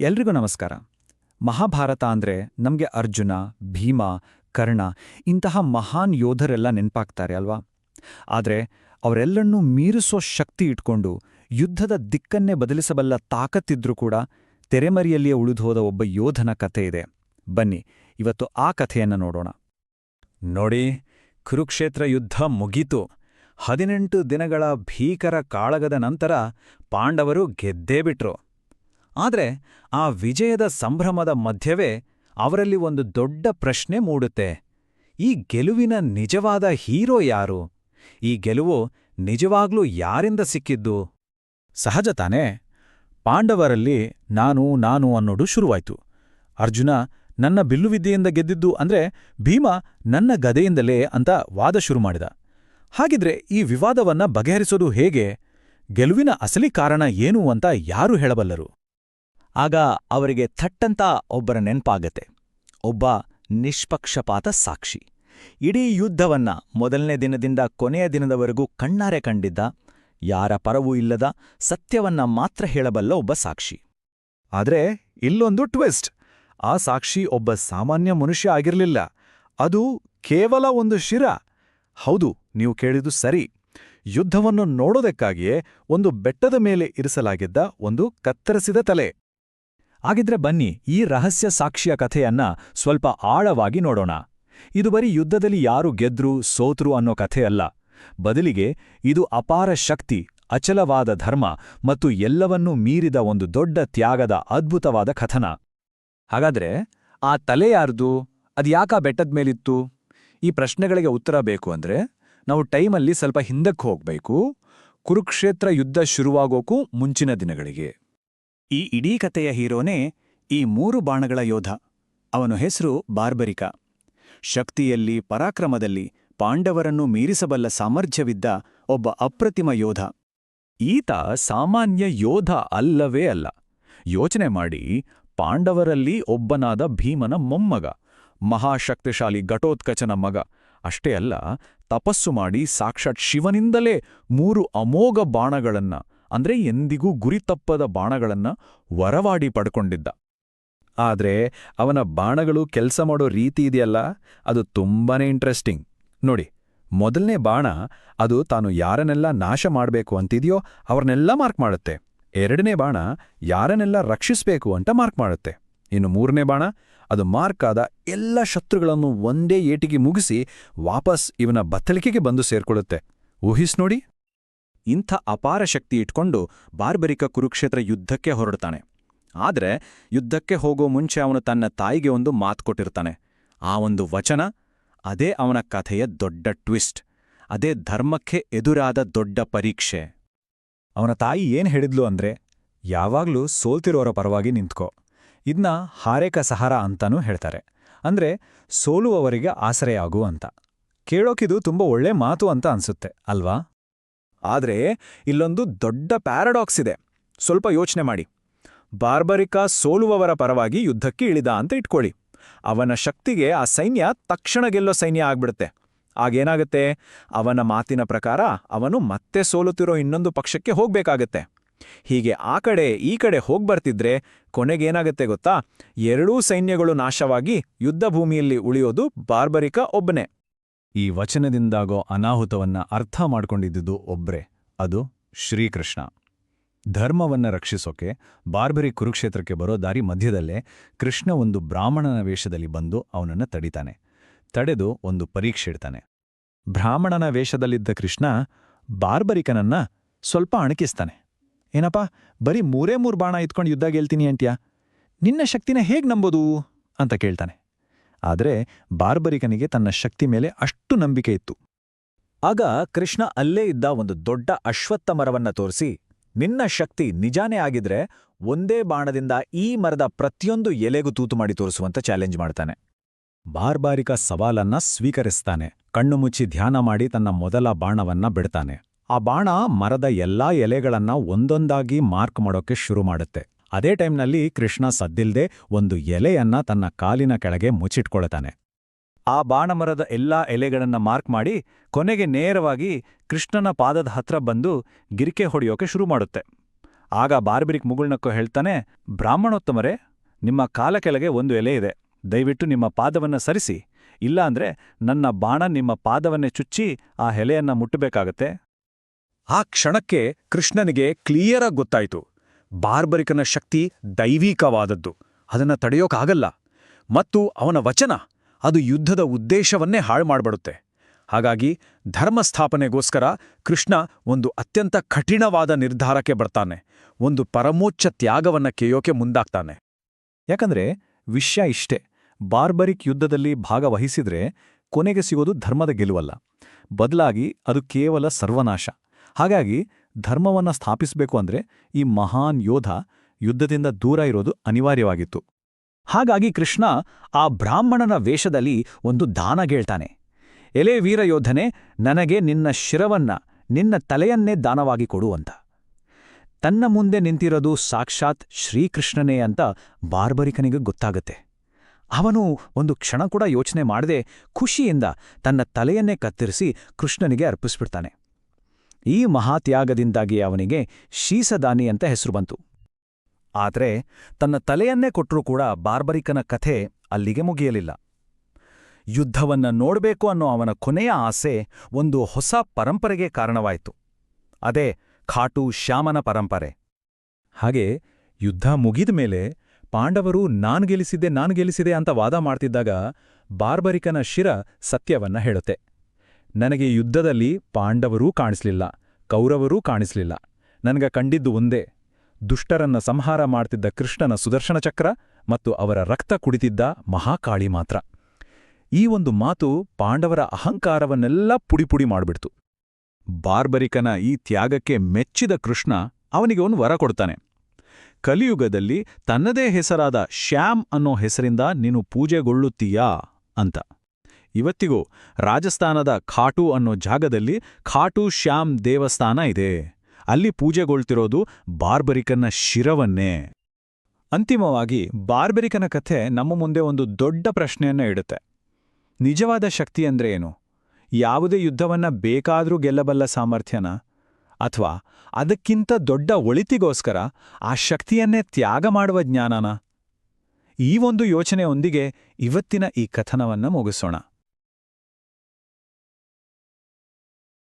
ಎಲ್ರಿಗೂ ನಮಸ್ಕಾರ. ಮಹಾಭಾರತ ಅಂದ್ರೆ ನಮ್ಗೆ ಅರ್ಜುನ, ಭೀಮ, ಕರ್ಣ ಇಂತಹ ಮಹಾನ್ ಯೋಧರೆಲ್ಲ ನೆನಪಾಗ್ತಾರೆ ಅಲ್ವಾ? ಆದ್ರೆ ಅವರೆಲ್ಲರನ್ನೂ ಮೀರಿಸೋ ಶಕ್ತಿ ಇಟ್ಕೊಂಡು ಯುದ್ಧದ ದಿಕ್ಕನ್ನೇ ಬದಲಿಸಬಲ್ಲ ತಾಕತ್ತಿದ್ರೂ ಕೂಡ ತೆರೆಮರೆಯಲ್ಲಿಯೇ ಉಳಿದುಹೋದ ಒಬ್ಬ ಯೋಧನ ಕಥೆ ಇದೆ. ಬನ್ನಿ, ಇವತ್ತು ಆ ಕಥೆಯನ್ನ ನೋಡೋಣ. ನೋಡಿ, ಕುರುಕ್ಷೇತ್ರ ಯುದ್ಧ ಮುಗೀತು. ಹದಿನೆಂಟು ದಿನಗಳ ಭೀಕರ ಕಾಳಗದ ನಂತರ ಪಾಂಡವರು ಗೆದ್ದೇ ಬಿಟ್ರು. ಆದ್ರೆ ಆ ವಿಜಯದ ಸಂಭ್ರಮದ ಮಧ್ಯವೇ ಅವರಲ್ಲಿ ಒಂದು ದೊಡ್ಡ ಪ್ರಶ್ನೆ ಮೂಡುತ್ತೆ. ಈ ಗೆಲುವಿನ ನಿಜವಾದ ಹೀರೋ ಯಾರು? ಈ ಗೆಲುವು ನಿಜವಾಗ್ಲೂ ಯಾರಿಂದ ಸಿಕ್ಕಿದ್ದು? ಸಹಜ ತಾನೇ. ಪಾಂಡವರಲ್ಲಿ ನಾನು ನಾನು ಅನ್ನೋದು ಶುರುವಾಯ್ತು. ಅರ್ಜುನ ನನ್ನ ಬಿಲ್ಲುವಿದ್ಯೆಯಿಂದ ಗೆದ್ದಿದ್ದು ಅಂದ್ರೆ ಭೀಮ ನನ್ನ ಗದೆಯಿಂದಲೇ ಅಂತ ವಾದ ಶುರು ಮಾಡಿದ. ಹಾಗಿದ್ರೆ ಈ ವಿವಾದವನ್ನ ಬಗೆಹರಿಸೋದು ಹೇಗೆ? ಗೆಲುವಿನ ಅಸಲಿ ಕಾರಣ ಏನು ಅಂತ ಯಾರು ಹೇಳಬಲ್ಲರು? ಆಗ ಅವರಿಗೆ ಥಟ್ಟಂತ ಒಬ್ಬರ ನೆನ್ಪಾಗತ್ತೆ. ಒಬ್ಬ ನಿಷ್ಪಕ್ಷಪಾತ ಸಾಕ್ಷಿ. ಇಡೀ ಯುದ್ಧವನ್ನ ಮೊದಲನೇ ದಿನದಿಂದ ಕೊನೆಯ ದಿನದವರೆಗೂ ಕಣ್ಣಾರೆ ಕಂಡಿದ್ದ, ಯಾರ ಪರವೂ ಇಲ್ಲದ, ಸತ್ಯವನ್ನ ಮಾತ್ರ ಹೇಳಬಲ್ಲ ಒಬ್ಬ ಸಾಕ್ಷಿ. ಆದರೆ ಇಲ್ಲೊಂದು ಟ್ವಿಸ್ಟ್. ಆ ಸಾಕ್ಷಿ ಒಬ್ಬ ಸಾಮಾನ್ಯ ಮನುಷ್ಯ ಆಗಿರಲಿಲ್ಲ. ಅದು ಕೇವಲ ಒಂದು ಶಿರ. ಹೌದು, ನೀವು ಕೇಳಿದು ಸರಿ. ಯುದ್ಧವನ್ನು ನೋಡೋದಕ್ಕಾಗಿಯೇ ಒಂದು ಬೆಟ್ಟದ ಮೇಲೆ ಇರಿಸಲಾಗಿದ್ದ ಒಂದು ಕತ್ತರಿಸಿದ ತಲೆ. ಹಾಗಿದ್ರೆ ಬನ್ನಿ, ಈ ರಹಸ್ಯ ಸಾಕ್ಷಿಯ ಕಥೆಯನ್ನ ಸ್ವಲ್ಪ ಆಳವಾಗಿ ನೋಡೋಣ. ಇದು ಬರೀ ಯುದ್ಧದಲ್ಲಿ ಯಾರು ಗೆದ್ರು, ಸೋತ್ರು ಅನ್ನೋ ಕಥೆಯಲ್ಲ. ಬದಲಿಗೆ, ಇದು ಅಪಾರ ಶಕ್ತಿ, ಅಚಲವಾದ ಧರ್ಮ ಮತ್ತು ಎಲ್ಲವನ್ನೂ ಮೀರಿದ ಒಂದು ದೊಡ್ಡ ತ್ಯಾಗದ ಅದ್ಭುತವಾದ ಕಥನ. ಹಾಗಾದ್ರೆ, ಆ ತಲೆ ಯಾರ್ದು? ಅದ್ಯಾಕ ಬೆಟ್ಟದ ಮೇಲಿತ್ತು? ಈ ಪ್ರಶ್ನೆಗಳಿಗೆ ಉತ್ತರ ಬೇಕು ಅಂದ್ರೆ, ನಾವು ಟೈಮಲ್ಲಿ ಸ್ವಲ್ಪ ಹಿಂದಕ್ಕೆ ಹೋಗ್ಬೇಕು. ಕುರುಕ್ಷೇತ್ರ ಯುದ್ಧ ಶುರುವಾಗೋಕು ಮುಂಚಿನ ದಿನಗಳಿಗೆ. ಈ ಇಡೀ ಕಥೆಯ ಹೀರೋನೇ ಈ ಮೂರು ಬಾಣಗಳ ಯೋಧ. ಅವನ ಹೆಸರು ಬಾರ್ಬರಿಕ. ಶಕ್ತಿಯಲ್ಲಿ, ಪರಾಕ್ರಮದಲ್ಲಿ ಪಾಂಡವರನ್ನು ಮೀರಿಸಬಲ್ಲ ಸಾಮರ್ಥ್ಯವಿದ್ದ ಒಬ್ಬ ಅಪ್ರತಿಮ ಯೋಧ. ಈತ ಸಾಮಾನ್ಯ ಯೋಧ ಅಲ್ಲವೇ ಅಲ್ಲ. ಯೋಚನೆ ಮಾಡಿ, ಪಾಂಡವರಲ್ಲಿ ಒಬ್ಬನಾದ ಭೀಮನ ಮೊಮ್ಮಗ, ಮಹಾಶಕ್ತಿಶಾಲಿ ಘಟೋತ್ಕಚನ ಮಗ. ಅಷ್ಟೇ ಅಲ್ಲ, ತಪಸ್ಸು ಮಾಡಿ ಸಾಕ್ಷಾತ್ ಶಿವನಿಂದಲೇ ಮೂರು ಅಮೋಘ ಬಾಣಗಳನ್ನ ಅಂದ್ರೆ ಎಂದಿಗೂ ಗುರಿ ತಪ್ಪದ ಬಾಣಗಳನ್ನ ವರವಾಡಿ ಪಡ್ಕೊಂಡಿದ್ದ. ಆದ್ರೆ ಅವನ ಬಾಣಗಳು ಕೆಲಸ ಮಾಡೋ ರೀತಿ ಇದೆಯಲ್ಲ, ಅದು ತುಂಬಾನೇ ಇಂಟ್ರೆಸ್ಟಿಂಗ್ ನೋಡಿ, ಮೊದಲನೇ ಬಾಣ ಅದು ತಾನು ಯಾರನ್ನೆಲ್ಲ ನಾಶ ಮಾಡಬೇಕು ಅಂತಿದೆಯೋ ಅವ್ರನ್ನೆಲ್ಲ ಮಾರ್ಕ್ ಮಾಡುತ್ತೆ. ಎರಡನೇ ಬಾಣ ಯಾರನ್ನೆಲ್ಲ ರಕ್ಷಿಸಬೇಕು ಅಂತ ಮಾರ್ಕ್ ಮಾಡುತ್ತೆ. ಇನ್ನು ಮೂರನೇ ಬಾಣ ಅದು ಮಾರ್ಕ್ ಆದ ಎಲ್ಲ ಶತ್ರುಗಳನ್ನು ಒಂದೇ ಏಟಿಗೆ ಮುಗಿಸಿ ವಾಪಸ್ ಇವನ ಬತ್ತಳಿಕೆಗೆ ಬಂದು ಸೇರ್ಕೊಳ್ಳುತ್ತೆ. ಊಹಿಸ್ ನೋಡಿ. ಇಂಥ ಅಪಾರ ಶಕ್ತಿ ಇಟ್ಕೊಂಡು ಬಾರ್ಬರಿಕ ಕುರುಕ್ಷೇತ್ರ ಯುದ್ಧಕ್ಕೆ ಹೊರಡ್ತಾನೆ. ಆದ್ರೆ ಯುದ್ಧಕ್ಕೆ ಹೋಗೋ ಮುಂಚೆ ಅವನು ತನ್ನ ತಾಯಿಗೆ ಒಂದು ಮಾತು ಕೊಟ್ಟಿರ್ತಾನೆ. ಆ ಒಂದು ವಚನ, ಅದೇ ಅವನ ಕಥೆಯ ದೊಡ್ಡ ಟ್ವಿಸ್ಟ್, ಅದೇ ಧರ್ಮಕ್ಕೆ ಎದುರಾದ ದೊಡ್ಡ ಪರೀಕ್ಷೆ. ಅವನ ತಾಯಿ ಏನು ಹೇಳಿದ್ಲು ಅಂದ್ರೆ, ಯಾವಾಗ್ಲೂ ಸೋಲ್ತಿರೋರ ಪರವಾಗಿ ನಿಂತ್ಕೋ. ಇದನ್ನ ಹಾರೇಕ ಸಹಾರ ಅಂತಾನೂ ಹೇಳ್ತಾರೆ. ಅಂದ್ರೆ ಸೋಲುವವರಿಗೆ ಆಸರೆಯಾಗು ಅಂತ. ಕೇಳೋಕಿದು ತುಂಬ ಒಳ್ಳೆ ಮಾತು ಅಂತ ಅನ್ಸುತ್ತೆ, ಅಲ್ವಾ? ಆದ್ರೆ ಇಲ್ಲೊಂದು ದೊಡ್ಡ ಪ್ಯಾರಡಾಕ್ಸ್ ಇದೆ. ಸ್ವಲ್ಪ ಯೋಚನೆ ಮಾಡಿ. ಬಾರ್ಬರಿಕಾ ಸೋಲುವವರ ಪರವಾಗಿ ಯುದ್ಧಕ್ಕೆ ಇಳಿದ ಅಂತ ಇಟ್ಕೊಳ್ಳಿ. ಅವನ ಶಕ್ತಿಗೆ ಆ ಸೈನ್ಯ ತಕ್ಷಣ ಗೆಲ್ಲೋ ಸೈನ್ಯ ಆಗ್ಬಿಡುತ್ತೆ. ಆಗೇನಾಗತ್ತೆ? ಅವನ ಮಾತಿನ ಪ್ರಕಾರ ಅವನು ಮತ್ತೆ ಸೋಲುತ್ತಿರೋ ಇನ್ನೊಂದು ಪಕ್ಷಕ್ಕೆ ಹೋಗ್ಬೇಕಾಗತ್ತೆ. ಹೀಗೆ ಆ ಕಡೆ, ಈ ಕಡೆ ಹೋಗ್ಬರ್ತಿದ್ರೆ ಕೊನೆಗೇನಾಗತ್ತೆ ಗೊತ್ತಾ? ಎರಡೂ ಸೈನ್ಯಗಳು ನಾಶವಾಗಿ ಯುದ್ಧ ಭೂಮಿಯಲ್ಲಿ ಉಳಿಯೋದು ಬಾರ್ಬರಿಕ ಒಬ್ಬನೇ. ಈ ವಚನದಿಂದಾಗೋ ಅನಾಹುತವನ್ನ ಅರ್ಥ ಮಾಡ್ಕೊಂಡಿದ್ದುದು ಒಬ್ರೆ, ಅದು ಶ್ರೀಕೃಷ್ಣ. ಧರ್ಮವನ್ನ ರಕ್ಷಿಸೋಕೆ ಬಾರ್ಬರಿ ಕುರುಕ್ಷೇತ್ರಕ್ಕೆ ಬರೋ ದಾರಿ ಮಧ್ಯದಲ್ಲೇ ಕೃಷ್ಣ ಒಂದು ಬ್ರಾಹ್ಮಣನ ವೇಷದಲ್ಲಿ ಬಂದು ಅವನನ್ನು ತಡಿತಾನೆ. ತಡೆದು ಒಂದು ಪರೀಕ್ಷೆ ಇಡ್ತಾನೆ. ಬ್ರಾಹ್ಮಣನ ವೇಷದಲ್ಲಿದ್ದ ಕೃಷ್ಣ ಬಾರ್ಬರಿಕನನ್ನ ಸ್ವಲ್ಪ ಅಣಕಿಸ್ತಾನೆ. ಏನಪ್ಪ, ಬರೀ ಮೂರೇ ಮೂರು ಬಾಣ ಇತ್ಕೊಂಡು ಯುದ್ಧ ಗೆಲ್ತೀನಿ ಅಂತ್ಯಾ? ನಿನ್ನ ಶಕ್ತಿನ ಹೇಗ್ ನಂಬೋದು? ಅಂತ ಕೇಳ್ತಾನೆ. ಆದರೆ ಬಾರ್ಬರಿಕನಿಗೆ ತನ್ನ ಶಕ್ತಿ ಮೇಲೆ ಅಷ್ಟು ನಂಬಿಕೆ ಇತ್ತು. ಆಗ ಕೃಷ್ಣ ಅಲ್ಲೇ ಇದ್ದ ಒಂದು ದೊಡ್ಡ ಅಶ್ವತ್ಥ ಮರವನ್ನ ತೋರಿಸಿ, ನಿನ್ನ ಶಕ್ತಿ ನಿಜಾನೇ ಆಗಿದ್ರೆ ಒಂದೇ ಬಾಣದಿಂದ ಈ ಮರದ ಪ್ರತಿಯೊಂದು ಎಲೆಗೂ ತೂತು ಮಾಡಿ ತೋರಿಸುವಂತ ಚಾಲೆಂಜ್ ಮಾಡ್ತಾನೆ. ಬಾರ್ಬಾರಿಕ ಸವಾಲನ್ನ ಸ್ವೀಕರಿಸ್ತಾನೆ. ಕಣ್ಣು ಮುಚ್ಚಿ ಧ್ಯಾನ ಮಾಡಿ ತನ್ನ ಮೊದಲ ಬಾಣವನ್ನ ಬಿಡ್ತಾನೆ. ಆ ಬಾಣ ಮರದ ಎಲ್ಲಾ ಎಲೆಗಳನ್ನ ಒಂದೊಂದಾಗಿ ಮಾರ್ಕ್ ಮಾಡೋಕೆ ಶುರು ಮಾಡುತ್ತೆ. ಅದೇ ಟೈಮ್ನಲ್ಲಿ ಕೃಷ್ಣ ಸದ್ದಿಲ್ದೆ ಒಂದು ಎಲೆಯನ್ನ ತನ್ನ ಕಾಲಿನ ಕೆಳಗೆ ಮುಚ್ಚಿಟ್ಕೊಳ್ತಾನೆ. ಆ ಬಾಣಮರದ ಎಲ್ಲಾ ಎಲೆಗಳನ್ನ ಮಾರ್ಕ್ ಮಾಡಿ ಕೊನೆಗೆ ನೇರವಾಗಿ ಕೃಷ್ಣನ ಪಾದದ ಹತ್ರ ಬಂದು ಗಿರಿಕೆ ಹೊಡೆಯೋಕೆ ಶುರು ಮಾಡುತ್ತೆ. ಆಗ ಬಾರ್ಬಿರಿಕ್ ಮುಗುಳ್ನಕ್ಕೋ ಹೇಳ್ತಾನೆ, ಬ್ರಾಹ್ಮಣೋತ್ತಮರೇ, ನಿಮ್ಮ ಕಾಲ ಕೆಳಗೆ ಒಂದು ಎಲೆ ಇದೆ. ದಯವಿಟ್ಟು ನಿಮ್ಮ ಪಾದವನ್ನ ಸರಿಸಿ. ಇಲ್ಲಾಂದ್ರೆ ನನ್ನ ಬಾಣ ನಿಮ್ಮ ಪಾದವನ್ನೇ ಚುಚ್ಚಿ ಆ ಎಲೆಯನ್ನ ಮುಟ್ಟಬೇಕಾಗತ್ತೆ. ಆ ಕ್ಷಣಕ್ಕೆ ಕೃಷ್ಣನಿಗೆ ಕ್ಲಿಯರಾಗಿ ಗೊತ್ತಾಯಿತು. ಬಾರ್ಬರಿಕನ ಶಕ್ತಿ ದೈವಿಕವಾದದ್ದು. ಅದನ್ನು ತಡೆಯೋಕ್ಕಾಗಲ್ಲ ಮತ್ತು ಅವನ ವಚನ ಅದು ಯುದ್ಧದ ಉದ್ದೇಶವನ್ನೇ ಹಾಳು ಮಾಡಿಬಿಡುತ್ತೆ ಹಾಗಾಗಿ ಧರ್ಮಸ್ಥಾಪನೆಗೋಸ್ಕರ ಕೃಷ್ಣ ಒಂದು ಅತ್ಯಂತ ಕಠಿಣವಾದ ನಿರ್ಧಾರಕ್ಕೆ ಬರ್ತಾನೆ. ಒಂದು ಪರಮೋಚ್ಚ ತ್ಯಾಗವನ್ನ ಕೇಯೋಕೆ ಮುಂದಾಗ್ತಾನೆ. ಯಾಕಂದ್ರೆ ವಿಷಯ ಇಷ್ಟೇ. ಬಾರ್ಬರಿಕ್ ಯುದ್ಧದಲ್ಲಿ ಭಾಗವಹಿಸಿದ್ರೆ ಕೊನೆಗೆ ಸಿಗೋದು ಧರ್ಮದ ಗೆಲುವಲ್ಲ. ಬದಲಾಗಿ ಅದು ಕೇವಲ ಸರ್ವನಾಶ. ಹಾಗಾಗಿ ಧರ್ಮವನ್ನ ಸ್ಥಾಪಿಸಬೇಕು ಅಂದ್ರೆ ಈ ಮಹಾನ್ ಯೋಧ ಯುದ್ಧದಿಂದ ದೂರ ಇರೋದು ಅನಿವಾರ್ಯವಾಗಿತ್ತು. ಹಾಗಾಗಿ ಕೃಷ್ಣ ಆ ಬ್ರಾಹ್ಮಣನ ವೇಷದಲ್ಲಿ ಒಂದು ದಾನಗೇಳ್ತಾನೆ ಎಲೆ ವೀರಯೋಧನೆ ನನಗೆ ನಿನ್ನ ಶಿರವನ್ನ, ನಿನ್ನ ತಲೆಯನ್ನೇ ದಾನವಾಗಿ ಕೊಡು ಅಂತ. ತನ್ನ ಮುಂದೆ ನಿಂತಿರೋದು ಸಾಕ್ಷಾತ್ ಶ್ರೀಕೃಷ್ಣನೇ ಅಂತ ಬಾರ್ಬರಿಕನಿಗೆ ಗೊತ್ತಾಗತ್ತೆ. ಅವನು ಒಂದು ಕ್ಷಣ ಕೂಡ ಯೋಚನೆ ಮಾಡದೆ ಖುಷಿಯಿಂದ ತನ್ನ ತಲೆಯನ್ನೇ ಕತ್ತರಿಸಿ ಕೃಷ್ಣನಿಗೆ ಅರ್ಪಿಸ್ಬಿಡ್ತಾನೆ. ಈ ಮಹಾತ್ಯಾಗದಿಂದಾಗಿ ಅವನಿಗೆ ಶೀಸದಾನಿ ಅಂತ ಹೆಸರು ಬಂತು. ಆದ್ರೆ ತನ್ನ ತಲೆಯನ್ನೇ ಕೊಟ್ಟರೂ ಕೂಡ ಬಾರ್ಬರಿಕನ ಕಥೆ ಅಲ್ಲಿಗೆ ಮುಗಿಯಲಿಲ್ಲ. ಯುದ್ಧವನ್ನ ನೋಡಬೇಕು ಅನ್ನೋ ಅವನ ಕೊನೆಯ ಆಸೆ ಒಂದು ಹೊಸ ಪರಂಪರೆಗೆ ಕಾರಣವಾಯಿತು. ಅದೇ ಖಾಟು ಶ್ಯಾಮನ ಪರಂಪರೆ. ಹಾಗೆ ಯುದ್ಧ ಮುಗಿದ ಮೇಲೆ ಪಾಂಡವರು ನಾನ್ ಗೆಲ್ಲಿಸಿದ್ದೆ ನಾನ್ ಗೆಲ್ಲಿಸಿದೆ ಅಂತ ವಾದ ಮಾಡ್ತಿದ್ದಾಗ ಬಾರ್ಬರಿಕನ ಶಿರ ಸತ್ಯವನ್ನ ಹೇಳುತ್ತೆ. ನನಗೆ ಯುದ್ಧದಲ್ಲಿ ಪಾಂಡವರೂ ಕಾಣಿಸ್ಲಿಲ್ಲ, ಕೌರವರೂ ಕಾಣಿಸ್ಲಿಲ್ಲ. ನನಗ ಕಂಡಿದ್ದು ಒಂದೇ, ದುಷ್ಟರನ್ನ ಸಂಹಾರ ಮಾಡ್ತಿದ್ದ ಕೃಷ್ಣನ ಸುದರ್ಶನ ಚಕ್ರ ಮತ್ತು ಅವರ ರಕ್ತ ಕುಡಿತಿದ್ದ ಮಹಾಕಾಳಿ ಮಾತ್ರ. ಈ ಒಂದು ಮಾತು ಪಾಂಡವರ ಅಹಂಕಾರವನ್ನೆಲ್ಲ ಪುಡಿಪುಡಿ ಮಾಡ್ಬಿಡ್ತು. ಬಾರ್ಬರಿಕನ ಈ ತ್ಯಾಗಕ್ಕೆ ಮೆಚ್ಚಿದ ಕೃಷ್ಣ ಅವನಿಗೆ ಒಂದು ವರ ಕೊಡ್ತಾನೆ. ಕಲಿಯುಗದಲ್ಲಿ ತನ್ನದೇ ಹೆಸರಾದ ಶ್ಯಾಮ್ ಅನ್ನೋ ಹೆಸರಿಂದ ನೀನು ಪೂಜೆಗೊಳ್ಳುತ್ತೀಯಾ ಅಂತ. ಇವತ್ತಿಗೂ ರಾಜಸ್ಥಾನದ ಖಾಟು ಅನ್ನೋ ಜಾಗದಲ್ಲಿ ಖಾಟು ಶ್ಯಾಮ್ ದೇವಸ್ಥಾನ ಇದೆ. ಅಲ್ಲಿ ಪೂಜೆಗೊಳ್ತಿರೋದು ಬಾರ್ಬರಿಕನ್ನ ಶಿರವನ್ನೇ. ಅಂತಿಮವಾಗಿ ಬಾರ್ಬರಿಕನ ಕಥೆ ನಮ್ಮ ಮುಂದೆ ಒಂದು ದೊಡ್ಡ ಪ್ರಶ್ನೆಯನ್ನ ಇಡುತ್ತೆ. ನಿಜವಾದ ಶಕ್ತಿ ಅಂದ್ರೆ ಏನು? ಯಾವುದೇ ಯುದ್ಧವನ್ನ ಬೇಕಾದರೂ ಗೆಲ್ಲಬಲ್ಲ ಸಾಮರ್ಥ್ಯನ? ಅಥವಾ ಅದಕ್ಕಿಂತ ದೊಡ್ಡ ಒಳಿತಿಗೋಸ್ಕರ ಆ ಶಕ್ತಿಯನ್ನೇ ತ್ಯಾಗ ಮಾಡುವ ಜ್ಞಾನನ? ಈ ಒಂದು ಯೋಚನೆಯೊಂದಿಗೆ ಇವತ್ತಿನ ಈ ಕಥನವನ್ನ ಮುಗಿಸೋಣ.